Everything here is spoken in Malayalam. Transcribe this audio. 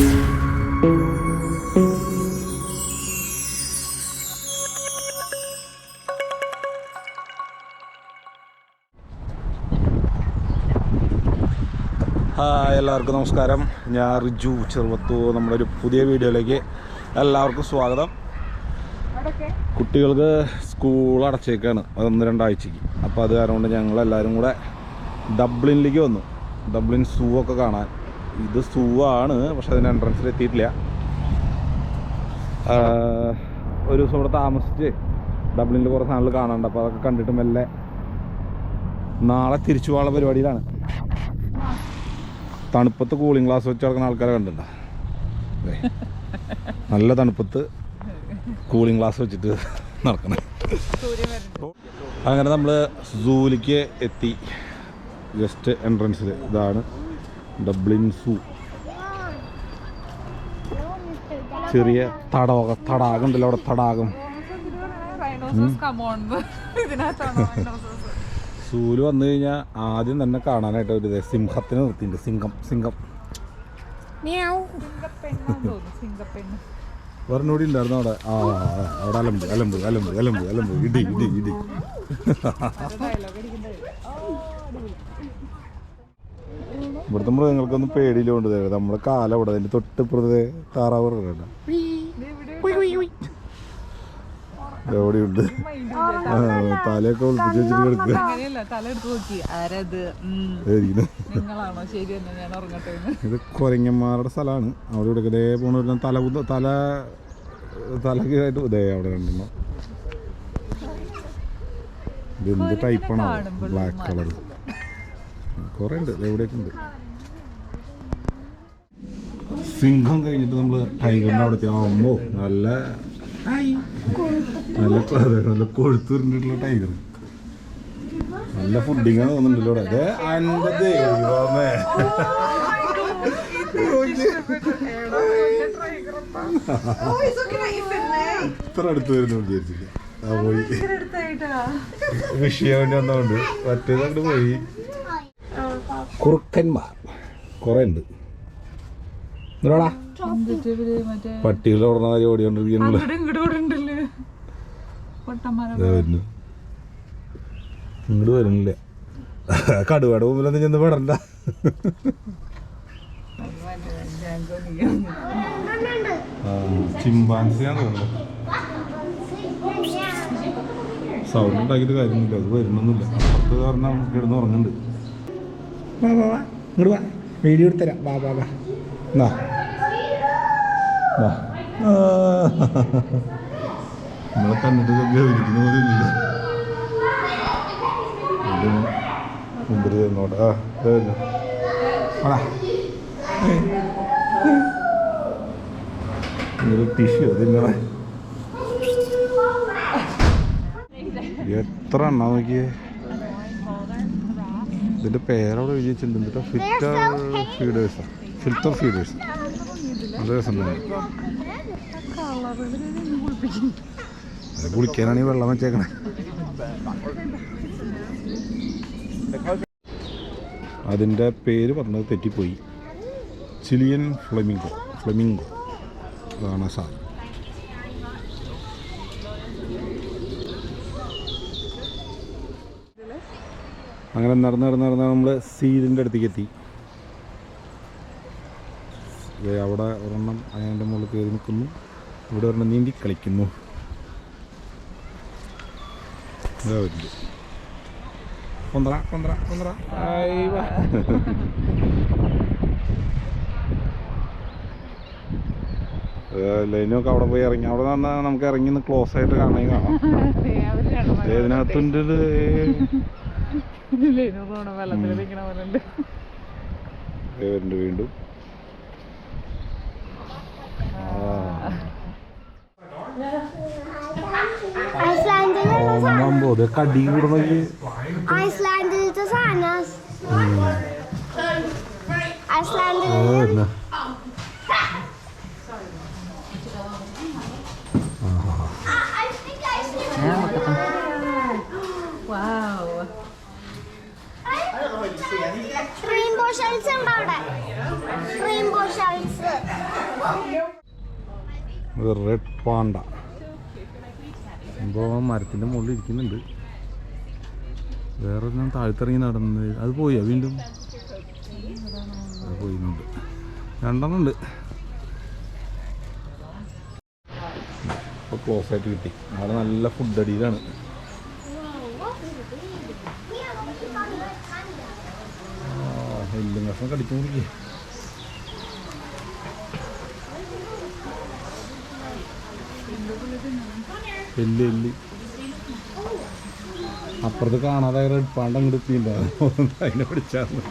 ഹായ് എല്ലാവർക്കും നമസ്കാരം. ഞാൻ റിജു ചെറുവത്തു. നമ്മുടെ ഒരു പുതിയ വീഡിയോയിലേക്ക് എല്ലാവർക്കും സ്വാഗതം. കുട്ടികൾക്ക് സ്കൂൾ അടച്ചേക്കാണ്. അതൊന്ന് രണ്ടാഴ്ചക്ക്. അപ്പോൾ അത് കാരണം കൊണ്ട് ഞങ്ങളെല്ലാവരും കൂടെ ഡബ്ലിനിലേക്ക് വന്നു. ഡബ്ലിൻ സൂ ഒക്കെ കാണാൻ. ഇത് സൂ ആണ് പക്ഷെ അതിന് എൻട്രൻസിൽ എത്തിയിട്ടില്ല. ഒരു ദിവസം ഇവിടെ താമസിച്ച് ഡബ്ലിനിൽ കുറേ സാധനങ്ങൾ കാണാനുണ്ട്. അപ്പോൾ അതൊക്കെ കണ്ടിട്ട് മെല്ലെ നാളെ തിരിച്ചു പോകാനുള്ള പരിപാടിയിലാണ്. തണുപ്പത്ത് കൂളിംഗ് ഗ്ലാസ് വെച്ച് നടക്കുന്ന ആൾക്കാരെ കണ്ടിട്ടുണ്ടോ? നല്ല തണുപ്പത്ത് കൂളിംഗ് ഗ്ലാസ് വെച്ചിട്ട് നടക്കണേ. അങ്ങനെ നമ്മൾ സൂലിക്ക് എത്തി. ജസ്റ്റ് എൻട്രൻസിൽ ഇതാണ്. ഡബ്ലിൻ സൂ ചെറിയ തടാക തടാകം ഉണ്ടല്ലോ അവിടെ തടാകം? സൂൽ വന്നു കഴിഞ്ഞാൽ ആദ്യം തന്നെ കാണാനായിട്ട് ഒരു സിംഹത്തിന് നിർത്തിയിട്ടുണ്ട്. സിംഹം സിംഹം. പറഞ്ഞൂടി ഉണ്ടായിരുന്നു അവിടെ. ആ ആ, അവിടെ അലമ്പ് അലമ്പ് അലമ്പ് അലമ്പ് അലമ്പ്. ഇടി ഇടി ഇടി. ഇവിടുത്തെ മൃഗങ്ങൾക്കൊന്നും പേടിയില്ലോണ്ട് നമ്മുടെ കാല അവിടെ അതിന്റെ തൊട്ട് ഇപ്പുറത്തെ താറാവ് എവിടെയുണ്ട് തലയൊക്കെ ഒളിപ്പിച്ച് വെച്ചിട്ട് കിടക്കുക. ഇത്? കൊരങ്ങന്മാരുടെ സ്ഥലമാണ്. അവിടെ ഇവിടെ ഇതേ പോണ തല തല തലക്കായിട്ട് ഇതേ അവിടെ കണ്ടിട്ടുണ്ടോ ഇത് എന്ത് ടൈപ്പാണോ ബ്ലാക്ക് കളർ കുറേ ഉണ്ട് എവിടെയൊക്കെ ഉണ്ട് സിംഹം കഴിഞ്ഞിട്ട് നമ്മൾ ടൈഗറിന്റെ അവിടെ എത്തി. ആ അമ്മോ നല്ല നല്ല നല്ല കൊഴുത്തുരുണ്ടിട്ടുള്ള ടൈഗർ. നല്ല ഫുഡിങ്ങാണ് തോന്നുന്നുണ്ടല്ലോ ഇവിടെ. അതെ എന്റെ ദൈവമേ. ഇത്ര അടുത്ത് വരുന്നു വിചാരിച്ചില്ല. ആ പോയി. വിഷയം വേണ്ടി വന്നതുകൊണ്ട് മറ്റേത് അങ്ങോട്ട് പോയി. കുറുക്കന്മാർ. കുറെ ഉണ്ട് എന്തിനാടാ പട്ടികൾ ഓടണ കാര്യം ഓടിക്കൊണ്ടിരിക്കുന്നുള്ളു ഇങ്ങോട്ടും വരുന്നില്ല. കടുവയുടെ മുമ്പിലൊന്നും ചെന്ന് പെടണ്ട. തോന്നുന്നു. സൗണ്ട് ഉണ്ടാക്കിയിട്ട് കാര്യമൊന്നുമില്ല. അത് വരുന്നൊന്നുമില്ല. അത് കാരണം കിടന്ന് ഉറങ്ങുന്നുണ്ട്. വാ വാ വാ. ഇങ്ങോട്ട് വാ. വീഡിയോ എടുത്തരാം വാ വാ വാ. എന്നാ വാ. ആ. നമ്മളെ കണ്ടിട്ട് ഗൗരിക്കുന്ന പോലെ ഇല്ല മുമ്പിൽ നോട്ടെ ആ ദേ വരുന്നു. വാടാ. ഏയ്. ഒരു ടിഷ്യൂ അതിങ്ങനെ എത്ര എണ്ണ നോക്കിയേ? ഇതിന്റെ പേരവിടെ എഴുതി വെച്ചിട്ടുണ്ട്. എന്നിട്ട് ഫിൽറ്റർ ഫീഡേഴ്സാ ഫിൽറ്റർ ഫീഡേഴ്സ് നല്ല രസം തന്നെ അത് കുളിക്കാനാണ് ഈ വെള്ളം വെച്ചേക്കണേ. അതിന്റെ പേര് പറഞ്ഞത് തെറ്റിപ്പോയി. ചിലിയൻ ഫ്ലെമിംഗോ ഫ്ലെമിംഗോ അതാണ് സാധനം. അങ്ങനെ നടന്ന് നടന്ന് നടന്ന് നമ്മൾ സീലിന്റെ അടുത്തേക്ക് എത്തി. അവിടെ ഒരെണ്ണം അതിന്റെ മുകളിൽ കയറി നിൽക്കുന്നു. ഇവിടെ ഒരെണ്ണം നീന്തി കളിക്കുന്നു. കൊന്തറ കൊന്തറ കൊന്തറ. ലൈനൊക്കെ അവിടെ പോയി ഇറങ്ങി. അവിടെ നിന്ന് നമുക്ക് ഇറങ്ങി ക്ലോസ് ആയിട്ട് കാണാൻ കാണാം. ദേ ഇതിനകത്തുണ്ട് ഇത്. വെള്ളത്തിൽ നിൽക്കണ പോലെ ഉണ്ട്. വീണ്ടും. ഓമ്പോ ഇത് കടി കൂടണമെങ്കിൽ ഐസ്ലാൻഡിലത്തെ സാധനം. ഐസ്ലാൻഡിൽ വരുന്ന വാവ് റെയിൻബോ ഷെൽസ് ഉണ്ടോ അവിടെ റെയിൻബോ ഷെൽസ്. Red panda. സംഭവം മുകളിൽ ഇരിക്കുന്നുണ്ട്. വേറെ ഞാൻ താഴ്ത്തിറങ്ങി നടന്ന് അത് പോയി വീണ്ടും? അത് പോയിട്ടുണ്ട്. രണ്ടെണ്ണം ഉണ്ട് ഇപ്പോൾ ക്ലോസ് ആയിട്ട് കിട്ടി. അവിടെ നല്ല ഫുഡ് അടിയിലാണ്. എല്ലും കഷ്ണം കടിച്ചു കുടിക്കുക എല്ല് എല്ല് അപ്പുറത്ത് കാണാതായ റെഡ് പാണ്ട് അങ്ങോട്ട് എത്തിയിട്ടുണ്ടായിരുന്നു അതിനെ പിടിച്ചായിരുന്നു